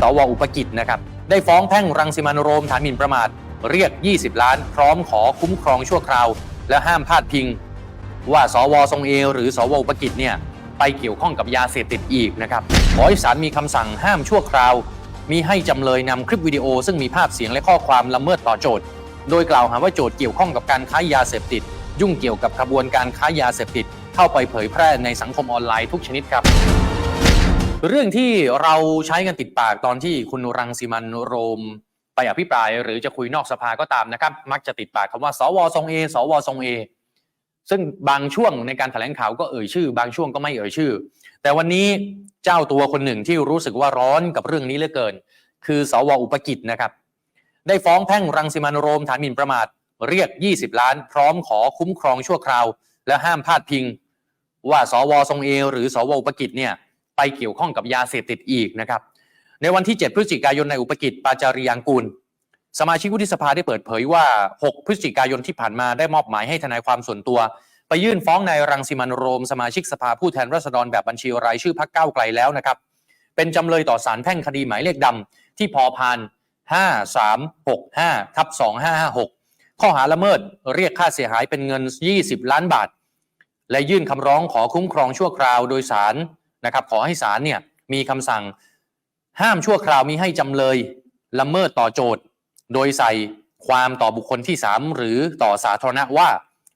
สวอุปกิจนะครับได้ฟ้องแพ่งรังสิมันโรมฐานหมิ่นประมาท เรียก 20 ล้าน พร้อมขอคุ้มครองชั่วคราว และห้ามพาดพิง ว่าสวทรงเอ หรือสวอุปกิจเนี่ยไปเกี่ยวข้องกับยาเสพติดอีกนะครับขอให้ศาลมีคำสั่งห้ามชั่วคราว มีให้จำเลยนำคลิปวิดีโอ ซึ่งมีภาพเสียงและข้อความละเมิดต่อโจทย์ โดยกล่าวหาว่าโจทย์เกี่ยวข้องกับการค้ายาเสพติด ยุ่งเกี่ยวกับขบวนการค้ายาเสพติด เข้าไปเผยแพร่ในสังคมออนไลน์ทุกชนิดครับ เรื่องที่เราใช้กันติดปากตอนที่คุณรังสิมันโรมไปอภิปรายหรือจะคุยนอกสภาก็ตามนะครับ มักจะติดปากคำว่าสวทรงเอสวทรงเอซึ่งบางช่วงในการแถลงข่าวก็เอ่ยชื่อ บางช่วงก็ไม่เอ่ยชื่อ แต่วันนี้เจ้าตัวคนหนึ่งที่รู้สึกว่าร้อนกับเรื่องนี้เหลือเกิน คือสวอุปกิจนะครับ ได้ฟ้องแพ่งรังสิมันโรมฐานหมิ่นประมาทเรียก 20 ล้าน พร้อมขอคุ้มครองชั่วคราว และห้ามพาดพิง ว่าสวทรงเอหรือสวอุปกิจเนี่ย ไปเกี่ยวข้องกับยาเสพติดอีกนะครับ ในวันที่ 7 พฤศจิกายนในอุปกิจปาจาริยางกูล สมาชิกวุฒิสภาได้เปิดเผยว่า 6 พฤศจิกายนที่ผ่านมาได้มอบหมายให้ทนายความส่วนตัว ไปยื่นฟ้องนายรังสิมันโรม สมาชิกสภาผู้แทนราษฎรแบบบัญชีรายชื่อพักเก้าไกลแล้วนะครับ เป็นจำเลยต่อศาลแพ่งคดีหมายเลขดำที่พอพาน5365ทับ2556 ข้อหาละเมิดเรียกค่าเสียหายเป็นเงิน 20 ล้านบาท และยื่นคำร้องขอคุ้มครองชั่วคราวโดยศาล นะครับขอให้ศาลเนี่ยมีคำสั่งห้ามชั่วคราวมิให้จำเลยละเมิดต่อโจทย์ โดยใส่ความต่อบุคคลที่ 3 หรือต่อสาธารณะว่า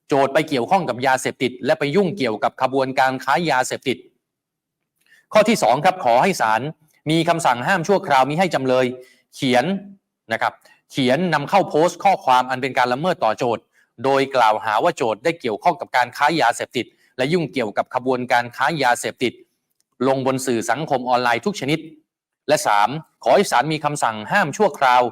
โจทย์ไปเกี่ยวข้องกับยาเสพติด และไปยุ่งเกี่ยวกับขบวนการค้ายาเสพติด ข้อที่2ครับขอให้ศาลมีคำสั่งห้ามชั่วคราวมิให้จำเลย เขียนนะครับเขียนนำเข้าโพสต์ข้อความอันเป็นการละเมิดต่อโจทย์ โดยกล่าวหาว่าโจทย์ได้เกี่ยวข้องกับการค้ายาเสพติด และยุ่งเกี่ยวกับขบวนการค้ายาเสพติด ลงบนสื่อสังคมออนไลน์ทุกชนิด และ 3. ขอให้ศาลมีคำสั่งห้ามชั่วคราว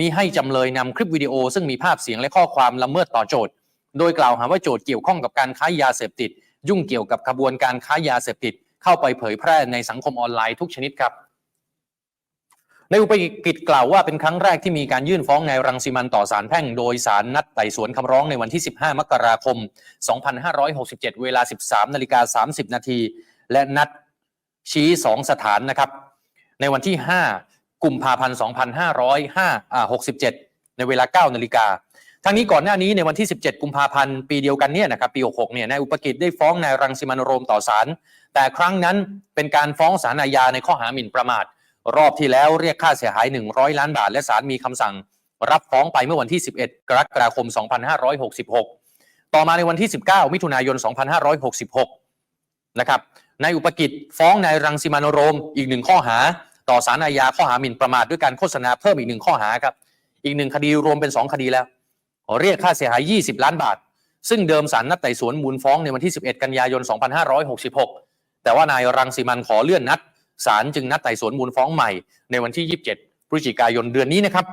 มีให้จำเลยนำคลิปวิดีโอ ซึ่งมีภาพเสียงและข้อความละเมิดต่อโจทย์ โดยกล่าวหาว่าโจทย์เกี่ยวข้องกับการค้ายาเสพติด ยุ่งเกี่ยวกับขบวนการค้ายาเสพติด เข้าไปเผยแพร่ในสังคมออนไลน์ทุกชนิดครับในอุปกิจกล่าวว่าเป็นครั้งแรกที่มีการยื่นฟ้องนายรังสิมันต์ต่อศาลแพ่ง โดยศาลนัดไต่สวนคำร้องในวันที่ 15 มกราคม 2567 เวลา 13 นาฬิกา 30 นาที และนัด ชี้ 2 สถานนะครับ ในวันที่ 5 กุมภาพันธ์ 2567 ในเวลา 9 นาฬิกาทั้งนี้ก่อนหน้านี้ในวันที่ 17 กุมภาพันธ์ปีเดียวกันเนี่ยนะครับปี 66 เนี่ยนายอุปกิจได้ฟ้องนายรังสิมันโรมต่อศาลแต่ครั้งนั้นเป็นการฟ้องศาลอาญาในข้อหาหมิ่นประมาท รอบที่แล้วเรียกค่าเสียหาย 100 ล้านบาท และศาลมีคำสั่ง รับฟ้องไปเมื่อวันที่ 11 กรกฎาคม 2566 ต่อมาในวันที่ 19 มิถุนายน 2566 นะครับ นายอุปกิจฟ้องนายรังสิมันโรมอีกหนึ่งข้อหา ต่อศาลอาญาข้อหาหมิ่นประมาทด้วยการโฆษณาเพิ่มอีกหนึ่งข้อหาครับ อีกหนึ่งคดีรวมเป็น 2 คดีแล้วเรียกค่าเสียหาย 20 ล้านบาท ซึ่งเดิมศาลนัดไต่สวนมูลฟ้องในวันที่ 11 กันยายน 2566 แต่ว่านายรังสิมันขอเลื่อนนัดศาลจึงนัดไต่สวนมูลฟ้องใหม่ในวันที่ 27 พฤศจิกายนเดือนนี้นะครับ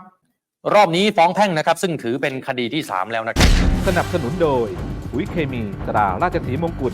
รอบนี้ฟ้องแพ่งนะครับ ซึ่งถือเป็นคดีที่ 3 แล้วนะครับ สนับสนุนโดยปุ๋ยเคมีตราราชสีมงกุฎ